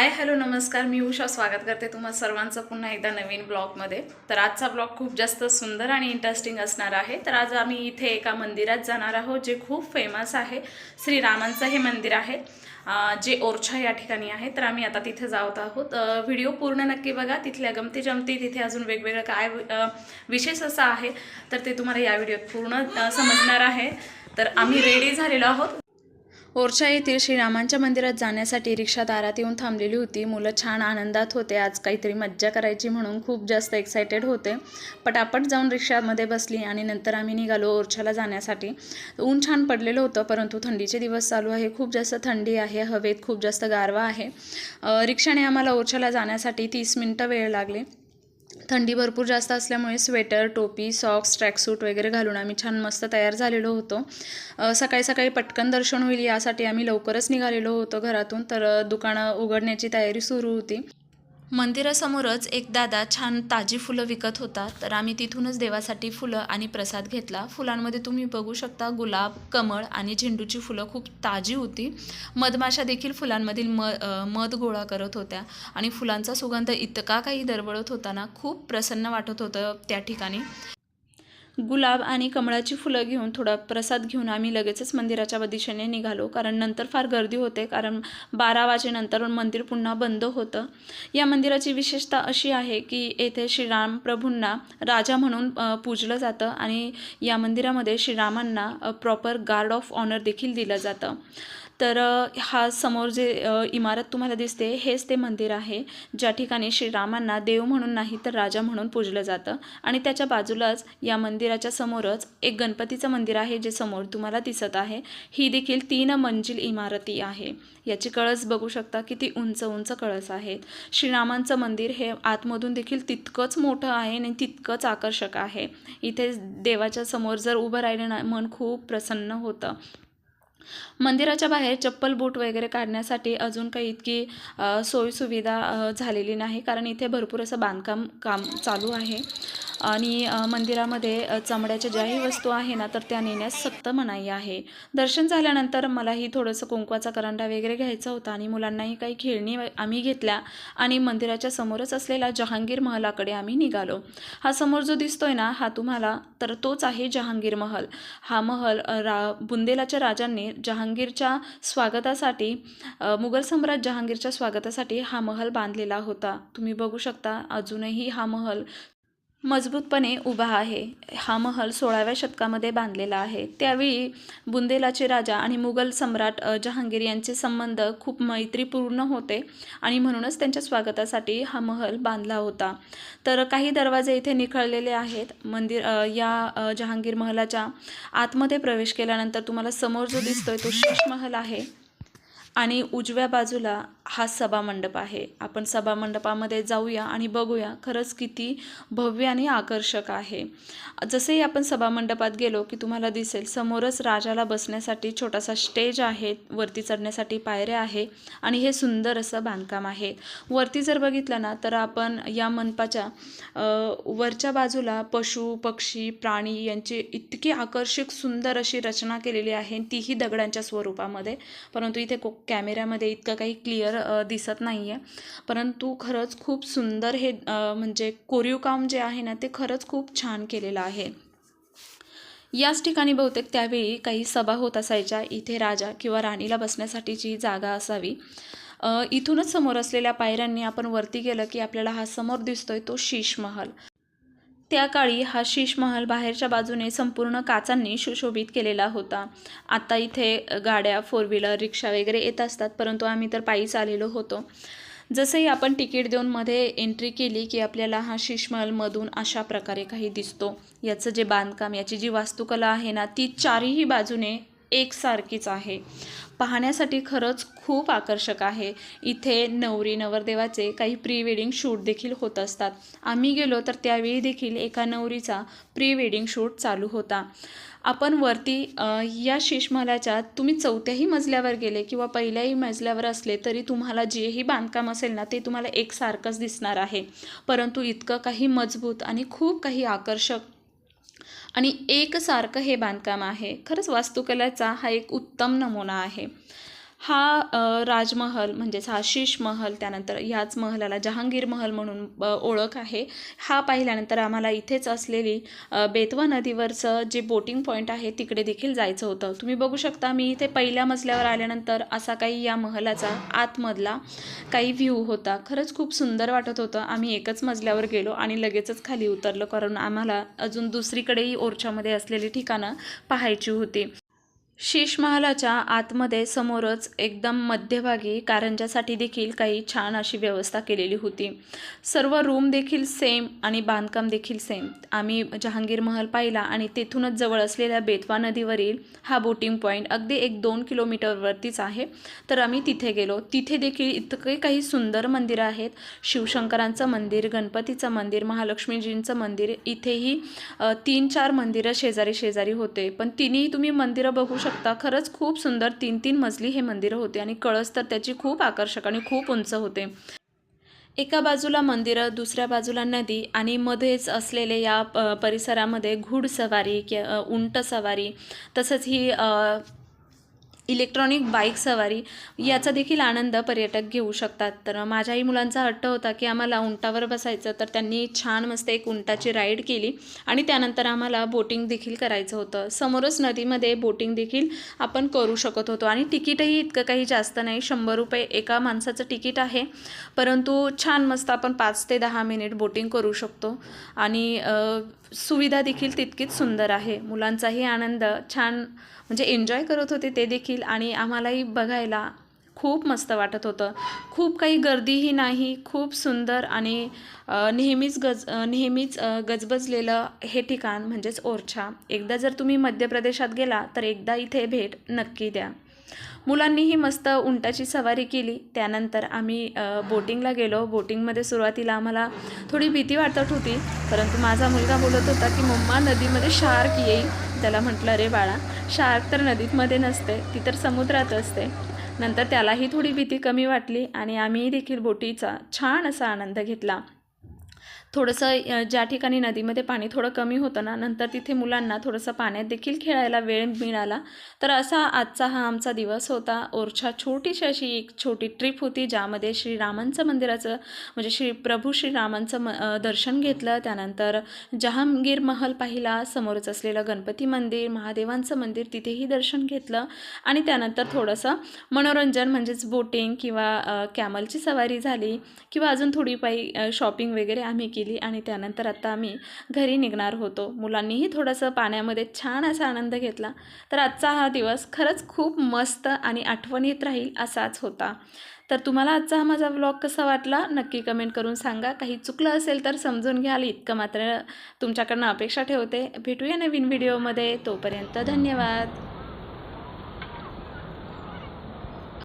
Hi hello नमस्कार. मी उषा स्वागत करते तुम्हा सर्वांचं पुन्हा एकदा नवीन ब्लॉगमध्ये. तर आजचा ब्लॉग खूप जास्त सुंदर आणि इंटरेस्टिंग असणार आहे. तर आज आम्ही इथे एका मंदिरात जाणार आहोत जे खूप फेमस आहे. श्रीरामांचं हे मंदिर आहे जे ओरछा या ठिकाणी आहे. तर आम्ही आता तिथे जात आहोत. व्हिडिओ पूर्ण नक्की बघा. तिथल्या गमती जमती तिथे अजून वेगवेगळं काय विशेष असं आहे तर ते तुम्हाला या व्हिडिओत पूर्ण समजणार आहे. तर आम्ही रेडी झालेलो आहोत. ओरछा येथील श्रीरामांच्या मंदिरात जाण्यासाठी रिक्षा दारात येऊन थांबलेली होती. मुलं छान आनंदात होते. आज काहीतरी मज्जा करायची म्हणून खूप जास्त एक्सायटेड होते. पटापट जाऊन रिक्षामध्ये बसली आणि नंतर आम्ही निघालो ओरछाला जाण्यासाठी. ऊन छान पडलेलं होतं परंतु थंडीचे दिवस चालू आहे. खूप जास्त थंडी आहे. हवेत खूप जास्त गारवा आहे. रिक्षाने आम्हाला ओरछाला जाण्यासाठी तीस मिनटं वेळ लागले. थंडी भरपूर जास्त असल्यामुळे स्वेटर टोपी सॉक्स ट्रॅकसूट वगैरे घालून आम्ही छान मस्त तयार झालेलो होतो. सकाळी सकाळी पटकन दर्शन होईल यासाठी आम्ही लवकरच निघालेलो होतो घरातून तर दुकानं उघडण्याची तयारी सुरू होती. मंदिरासमोरच एक दादा छान ताजी फुलं विकत होता. तर आम्ही तिथूनच देवासाठी फुलं आणि प्रसाद घेतला. फुलांमध्ये तुम्ही बघू शकता गुलाब कमळ आणि झेंडूची फुलं खूप ताजी होती. मधमाशा देखील फुलांमधील म मध गोळा करत होत्या. आणि फुलांचा सुगंध इतका काही दरवळत होता ना खूप प्रसन्न वाटत होतं त्या ठिकाणी. गुलाब आणि कमळाची फुलं घेऊन थोडा प्रसाद घेऊन आम्ही लगेचच मंदिराच्या दिशेने निघालो. कारण नंतर फार गर्दी होते. कारण बारा वाजेनंतर मंदिर पुन्हा बंद होतं. या मंदिराची विशेषता अशी आहे की येथे श्रीराम प्रभूंना राजा म्हणून पूजलं जातं आणि या मंदिरामध्ये श्रीरामांना प्रॉपर गार्ड ऑफ ऑनर देखील दिलं जातं. तर हा समोर जे इमारत तुम्हाला दिसते हेच ते मंदिर आहे. ज्या ठिकाणी श्रीरामांना देव म्हणून नाही तर राजा म्हणून पूजलं जातं. आणि त्याच्या बाजूलाच या मंदिराच्या समोरच एक गणपतीचं मंदिर आहे जे समोर तुम्हाला दिसत आहे. ही देखील तीन मंजिल इमारती आहे. याची कळस बघू शकता किती उंच उंच कळस आहेत. श्रीरामांचं मंदिर हे आतमधून देखील तितकंच मोठं आहे आणि तितकंच आकर्षक आहे. इथे देवाच्या समोर जर उभं राहिलं ना मन खूप प्रसन्न होतं. मंदिराच्या बाहेर चप्पल बूट वगैरे काढण्यासाठी अजून काही इतकी सोयीसुविधा झालेली नाही. कारण इथे भरपूर असं बांधकाम काम चालू आहे. आणि मंदिरामध्ये चमड्याच्या ज्याही वस्तू आहे ना तर त्या नेण्यास सक्त मनाई आहे. दर्शन झाल्यानंतर मलाही थोडंसं कुंकवाचा करंडा वगैरे घ्यायचा होता आणि मुलांनाही काही खेळणी आम्ही घेतल्या आणि मंदिराच्या समोरच असलेला जहांगीर महलाकडे आम्ही निघालो. हा समोर जो दिसतोय ना हा तुम्हाला तर तोच आहे जहांगीर महल. हा महल रा बुंदेलाच्या राजांनी जहांगीरच्या स्वागतासाठी मुघल सम्राट जहांगीरच्या स्वागतासाठी हा महल बांधलेला होता. तुम्ही बघू शकता अजूनही हा महल मजबूतपणे उभा आहे. हा महल सोळाव्या शतकामध्ये बांधलेला आहे. त्यावेळी बुंदेलाचे राजा आणि मुघल सम्राट जहांगीर यांचे संबंध खूप मैत्रीपूर्ण होते आणि म्हणूनच त्यांच्या स्वागतासाठी हा महल बांधला होता. तर काही दरवाजे इथे निखळलेले आहेत. मंदिर या जहांगीर महलाच्या आतमध्ये प्रवेश केल्यानंतर तुम्हाला समोर जो दिसतोय तो शीश महल आहे. आणि उजव्या बाजूला हा सभामंडप आहे. आपण सभामंडपामध्ये जाऊया आणि बघूया खरंच किती भव्य आणि आकर्षक आहे. जसेही आपण सभामंडपात गेलो की तुम्हाला दिसेल समोरच राजाला बसण्यासाठी छोटासा स्टेज आहे वरती चढण्यासाठी पायऱ्या आहे आणि हे सुंदर असं बांधकाम आहे. वरती जर बघितलं ना तर आपण या मंडपाच्या वरच्या बाजूला पशु पक्षी प्राणी यांची इतकी आकर्षक सुंदर अशी रचना केलेली आहे तीही दगडांच्या स्वरूपामध्ये. परंतु इथे को कॅमेऱ्यामध्ये इतकं काही क्लिअर दिसत नाही आहे परंतु खरंच खूप सुंदर हे म्हणजे कोरीव काम जे आहे ना ते खरंच खूप छान केलेलं आहे. याच ठिकाणी बहुतेक त्यावेळी काही सभा होत असायच्या. इथे राजा किंवा राणीला बसण्यासाठीची जागा असावी. इथूनच समोर असलेल्या पायऱ्यांनी आपण वरती गेलं की आपल्याला हा समोर दिसतोय तो शीशमहल त्या काळी हा शीश महल बाहेरच्या बाजूने संपूर्ण काचांनी सुशोभित केलेला होता. आता इथे गाड्या फोर व्हीलर रिक्षा वगैरे येत असतात परंतु आम्ही तर पायीच आलेलो होतो. जसंही आपण तिकीट देऊन मध्ये एंट्री केली की आपल्याला हा शीशमहलमधून अशा प्रकारे काही दिसतो. याचं जे बांधकाम याची जी वास्तुकला आहे ना ती चारही बाजूने एकसारखीच आहे. पाहण्यासाठी खरंच खूप आकर्षक आहे. इथे नवरी नवरदेवाचे काही प्री वेडिंग शूट देखील होत असतात. आम्ही गेलो तर त्यावेळी देखील एका नवरीचा प्री वेडिंग शूट चालू होता. आपण वरती या शेषमहालाच्या तुम्ही चौथ्याही मजल्यावर गेले किंवा पहिल्याही मजल्यावर असले तरी तुम्हाला जेही बांधकाम असेल ना ते तुम्हाला एकसारखंच दिसणार आहे. परंतु इतकं काही मजबूत आणि खूप काही आकर्षक आणि एकसारखं हे बांधकाम आहे. खरंच वास्तुकलेचा हा एक उत्तम नमुना आहे. हा राजमहल म्हणजेच हा महल त्यानंतर ह्याच महलाला जहांगीर महल म्हणून ओळख आहे. हा पाहिल्यानंतर आम्हाला इथेच असलेली बेतवा नदीवरचं जे बोटिंग पॉईंट आहे तिकडे देखील जायचं होतं. तुम्ही बघू शकता मी इथे पहिल्या मजल्यावर आल्यानंतर असा काही या महलाचा आतमधला काही व्ह्यू होता. खरंच खूप सुंदर वाटत होतं. आम्ही एकच मजल्यावर गेलो आणि लगेचच खाली उतरलो कारण आम्हाला अजून दुसरीकडेही ओरछामध्ये असलेली ठिकाणं पाहायची होती. शीश महालाच्या आतमध्ये समोरच एकदम मध्यभागी कारंजासाठी देखील काही छान अशी व्यवस्था केलेली होती. सर्व रूम देखील सेम आणि बांधकाम देखील सेम आम्ही जहांगीर महल पाहिला आणि तेथूनच जवळ असलेल्या बेतवा नदीवरील हा बोटिंग पॉईंट अगदी एक दोन किलोमीटरवरतीच आहे. तर आम्ही तिथे गेलो. तिथे देखील इतके काही सुंदर मंदिरं आहेत. शिवशंकरांचं मंदिर गणपतीचं मंदिर महालक्ष्मीजींचं मंदिर इथेही तीन चार मंदिरं शेजारी शेजारी होते. पण तिन्ही तुम्ही मंदिरं बघू शकता. खरंच खूप सुंदर तीन तीन मजली हे मंदिरं होते आणि कळस तर त्याची खूप आकर्षक आणि खूप उंच होते. एका बाजूला मंदिरं दुसऱ्या बाजूला नदी आणि मध्येच असलेले या प परिसरामध्ये घुडसवारी कि किंवा उंट सवारी तसंच ही इलेक्ट्रॉनिक बाईक सवारी याचा देखील आनंद पर्यटक घेऊ शकतात. तर माझ्याही मुलांचा हट्ट होता की आम्हाला उंटावर बसायचं तर त्यांनी छान मस्त एक उंटाची राईड केली आणि त्यानंतर आम्हाला बोटिंग देखील करायचं होतं. समोरच नदीमध्ये बोटिंग देखील आपण करू शकत होतो आणि तिकीटही इतकं काही जास्त नाही शंभर रुपये एका माणसाचं तिकीट आहे. परंतु छान मस्त आपण पाच ते दहा मिनिट बोटिंग करू शकतो आणि सुविधा देखील तितकीच सुंदर आहे. मुलांचाही आनंद छान म्हणजे एन्जॉय करत होते ते देखील आणि आम्हालाही बघायला खूप मस्त वाटत होतं. खूप काही गर्दीही नाही खूप सुंदर आणि नेहमीच गज नेहमीच गजबजलेलं हे ठिकाण म्हणजेच ओरछा. एकदा जर तुम्ही मध्य प्रदेशात गेला तर एकदा इथे भेट नक्की द्या. मुलांनीही मस्त उंटाची सवारी केली. त्यानंतर आम्ही बोटिंगला गेलो. बोटिंगमध्ये सुरुवातीला आम्हाला थोडी भीती वाटत होती. परंतु माझा मुलगा बोलत होता की मम्मा नदीमध्ये शार्क येईल. त्याला म्हटलं रे बाळा शार्क तर नदीतमध्ये नसते ती तर समुद्रात असते. नंतर त्यालाही थोडी भीती कमी वाटली आणि आम्ही देखील बोटीचा छान असा आनंद घेतला. थोडंसं ज्या ठिकाणी नदीमध्ये पाणी थोडं कमी होतं ना नंतर तिथे मुलांना थोडंसं पाण्यात देखील खेळायला वेळ मिळाला. तर असा आजचा हा आमचा दिवस होता. ओरछा छोटीशी अशी एक छोटी ट्रिप होती ज्यामध्ये श्रीरामांचं मंदिराचं म्हणजे श्री प्रभू श्रीरामांचं म दर्शन घेतलं. त्यानंतर जहांगीर महल पाहिला समोरच असलेलं गणपती मंदिर महादेवांचं मंदिर तिथेही दर्शन घेतलं. आणि त्यानंतर थोडंसं मनोरंजन म्हणजेच बोटिंग किंवा कॅमलची सवारी झाली किंवा अजून थोडी पायी शॉपिंग वगैरे आम्ही केली. आणि त्यानंतर आता आम्ही घरी निघणार होतो. मुलांनीही थोडंसं पाण्यामध्ये छान असा आनंद घेतला. तर आजचा हा दिवस खरंच खूप मस्त आणि आठवणीत राहील असाच होता. तर तुम्हाला आजचा हा माझा ब्लॉग कसा वाटला? नक्की कमेंट करून सांगा. काही चुकलं असेल तर समजून घ्याल. इतकं मात्र तुमच्याकडनं अपेक्षा ठेवते. भेटूया नवीन व्हिडिओमध्ये तोपर्यंत धन्यवाद.